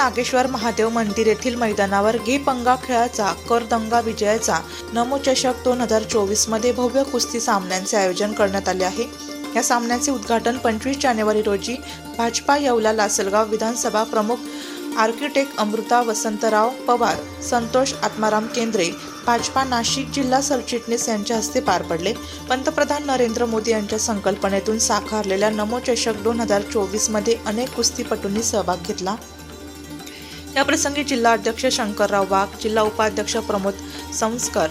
नागेश्वर महादेव मंदिर येथील मैदानावर गे पंगा खेळाचा करदंगा विजयाचा नमोचषक दोन हजार चोवीसमध्ये भव्य कुस्ती सामन्यांचे आयोजन करण्यात आले आहे. या सामन्याचे उद्घाटन पंचवीस जानेवारी रोजी भाजपा येवला लासलगाव विधानसभा प्रमुख आर्किटेक्ट अमृता वसंतराव पवार संतोष आत्माराम केंद्रे भाजपा नाशिक जिल्हा सरचिटणीस यांच्या हस्ते पार पडले. पंतप्रधान नरेंद्र मोदी यांच्या संकल्पनेतून साकारलेल्या नमोचषक दोन हजार चोवीसमध्ये अनेक कुस्तीपटूंनी सहभाग घेतला. याप्रसंगी जिल्हा अध्यक्ष शंकरराव वाघ जिल्हा उपाध्यक्ष प्रमोद संस्कर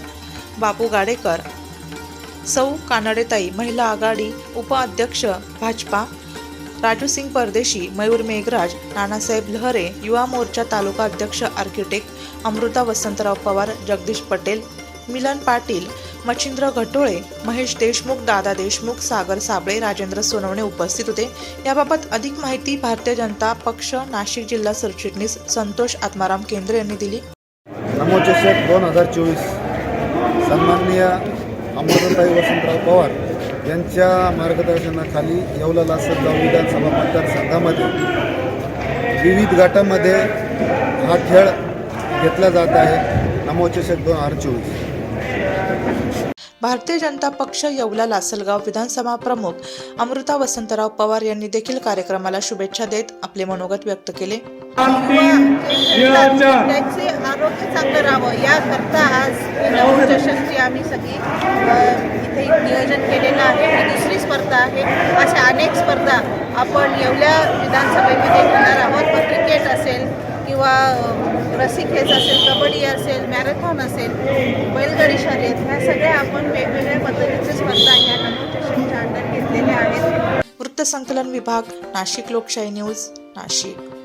बापू गाडेकर सौ कानडेताई महिला आघाडी उपाध्यक्ष भाजपा राजूसिंग परदेशी मयूर मेघराज नानासाहेब लहरे युवा मोर्चा तालुका अध्यक्ष आर्किटेक्ट अमृता वसंतराव पवार जगदीश पटेल मिलन पाटील मच्छिंद्र घटोळे महेश देशमुख दादा देशमुख सागर साबळे राजेंद्र सोनवणे उपस्थित होते. याबाबत अधिक माहिती भारतीय जनता पक्ष नाशिक जिल्हा सरचिटणीस संतोष आत्माराम केंद्रे यांनी दिली. नमो दोन हजार चोवीस सन्माननीय अमृताई वसंतराव पवार यांच्या मार्गदर्शनाखाली येवला लासलगाव विधानसभा मतदारसंघामध्ये विविध गटामध्ये हा खेळ घेतला जात आहे. नमोचषक दोन हजार चोवीस भारतीय जनता पक्ष येवला लासलगाव विधानसभा प्रमुख अमृता वसंतराव पवार यांनी देखील कार्यक्रमाला शुभेच्छा देत आपले मनोगत व्यक्त केले. त्यांचे आरोग्य चांगलं राहावं याकरता आज आम्ही सगळी इथे नियोजन केलेलं आहे ही दुसरी स्पर्धा आहे. अशा अनेक स्पर्धा आपण एवढ्या विधानसभेमध्ये घेणार आहोत. मग क्रिकेट असेल किंवा अ, रस्सीखेच असेल कबड्डी असेल मॅरेथॉन असेल बैलगाडी शर्यत ह्या सगळ्या आपण वेगवेगळ्या पद्धतीच्या स्पर्धा ह्या नवचषकच्या अंडर घेतलेल्या आहेत. वृत्तसंकलन विभाग नाशिक लोकशाही न्यूज नाशिक.